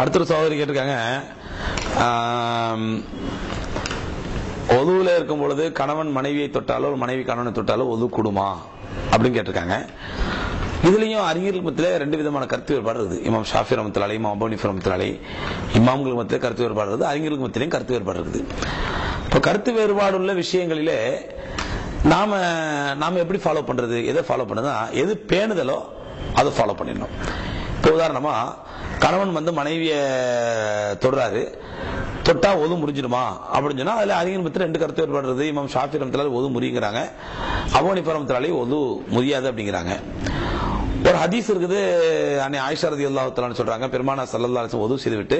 அடுத்த ஒரு சகோதரி கேட்டிருக்காங்க. ஒதுவில் ஒதுவுல இருக்கும் பொழுது கணவன் மனைவியை தொட்டாலோ ஒரு மனைவி கணவனை தொட்டாலோ ஒது கூடுமா? அப்படின்னு கேட்டிருக்காங்க. இதுலயும் அறிஞர்கள் மத்தியில ரெண்டு விதமான கருத்து வேறுபாடு இருக்குது. இமாம் ஷாஃபி ரமத்துலாலை இமாம் அபோனிஃபர் ரமத்துலாலை இமாம்களுக்கு மத்தியில கருத்து வேறுபாடு இருக்குது. அறிஞர்களுக்கு மத்தியிலையும் கருத்து வேறுபாடு இருக்குது. இப்போ கருத்து வேறுபாடு உள்ள விஷயங்களிலே நாம நாம எப்படி ஃபாலோ பண்றது? எதை ஃபாலோ பண்ணுறதுனா எது பேணுதலோ அதை ஃபாலோ பண்ணிடணும். இப்போ உதாரணமா கணவன் வந்து மனைவியை தொடுறாரு. தொட்டா ஒது முடிஞ்சிடுமா அப்படின்னு சொன்னா அதுல அறிஞர் மத்தியில் ரெண்டு கருத்து ஏற்படுறது இமாம் ஷாஃபி ரமத்திலால ஒது முறிங்கிறாங்க அவோனி ஒது முறியாது அப்படிங்கிறாங்க. ஒரு ஹதீஸ் இருக்குது அன்னை ஆயிஷா ரதி சொல்றாங்க பெருமானா சல்லல்லா அலிஸ்லாம் ஒது செய்து விட்டு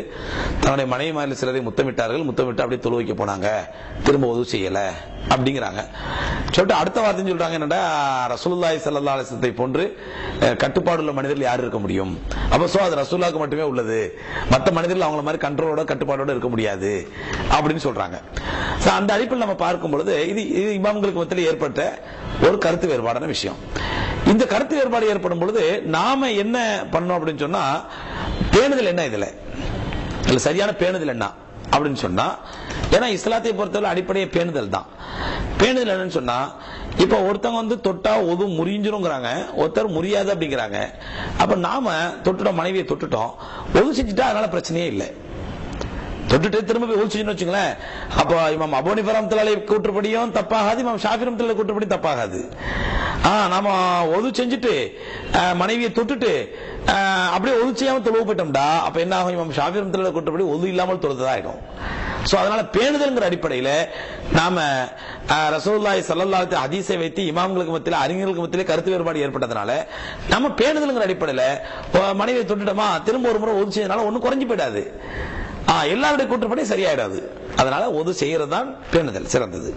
தன்னுடைய மனைவி மாதிரி சிலரை முத்தமிட்டார்கள் முத்தமிட்டு அப்படியே தொழுவைக்க போனாங்க திரும்ப ஒது செய்யல அப்படிங்கிறாங்க. சொல்லிட்டு அடுத்த வார்த்தையும் சொல்றாங்க என்னடா ரசூல்லாய் ஸல்லல்லாஹு போன்று கட்டுப்பாடு உள்ள மனிதர்கள் யார் இருக்க முடியும்? அப்போ சோ அது ரசூல்லாக்கு மட்டுமே உள்ளது. மற்ற மனிதர்கள் அவங்கள மாதிரி கண்ட்ரோலோட கட்டுப்பாடோட இருக்க முடியாது அப்படின்னு சொல்றாங்க. அந்த அடிப்பில் நம்ம பார்க்கும் பொழுது இது இது இமாம்களுக்கு மத்தியில் ஏற்பட்ட ஒரு கருத்து வேறுபாடான விஷயம். இந்த கருத்து வேறுபாடு ஏற்படும் பொழுது நாம என்ன பண்ணோம் அப்படின்னு சொன்னா பேணுதல் என்ன இதுல? இதுல சரியான பேணுதல் என்ன அப்படின்னு சொன்னா ஏன்னா இஸ்லாத்தை பொறுத்தவரை அடிப்படையே பேணுதல் தான். பேணுதல் என்னன்னு சொன்னா இப்ப ஒருத்தவங்க வந்து தொட்டா ஒது முறிஞ்சிருங்கிறாங்க ஒருத்தர் முறியாது அப்படிங்கிறாங்க. அப்ப நாம தொட்டுட்டோம் மனைவியை தொட்டுட்டோம் ஒது செஞ்சுட்டா அதனால பிரச்சனையே இல்லை. தொட்டுட்டு திரும்ப போய் ஊழ்ச்சின்னு வச்சுங்களேன் அப்போ இமாம் அபோனி பரமத்திலாலை கூற்றுப்படியும் தப்பாகாது இமாம் ஷாஃபி ரமத்திலாலை கூற்றுப்படி தப்பாகாது. நாம ஒது செஞ்சுட்டு மனைவியை தொட்டுட்டு அப்படியே ஒது செய்யாம தொழுவு போயிட்டோம்டா அப்ப என்ன ஆகும்? இமாம் ஷாஃபி கூற்றுப்படி ஒது இல்லாமல் தொழுததா ஆயிடும். சோ அதனால பேணுதல்ங்கிற அடிப்படையில நாம ரசோல்லாய் ரசூலுல்லாஹி ஹதீஸை வைத்து இமாம்களுக்கு மத்தியில அறிஞர்களுக்கு மத்தியில கருத்து வேறுபாடு ஏற்பட்டதுனால நம்ம பேணுதல்ங்கிற அடிப்படையில மனைவியை தொட்டுட்டோமா? திரும்ப ஒரு முறை ஒது செய்யறதுனால ஒன்னும் குறைஞ்சு போயிடாது. ஆ, எல்லாருடைய கூற்றுப்படி சரியாயிடாது. அதனால ஒது செய்யறது தான் பேணுதல் சிறந்தது.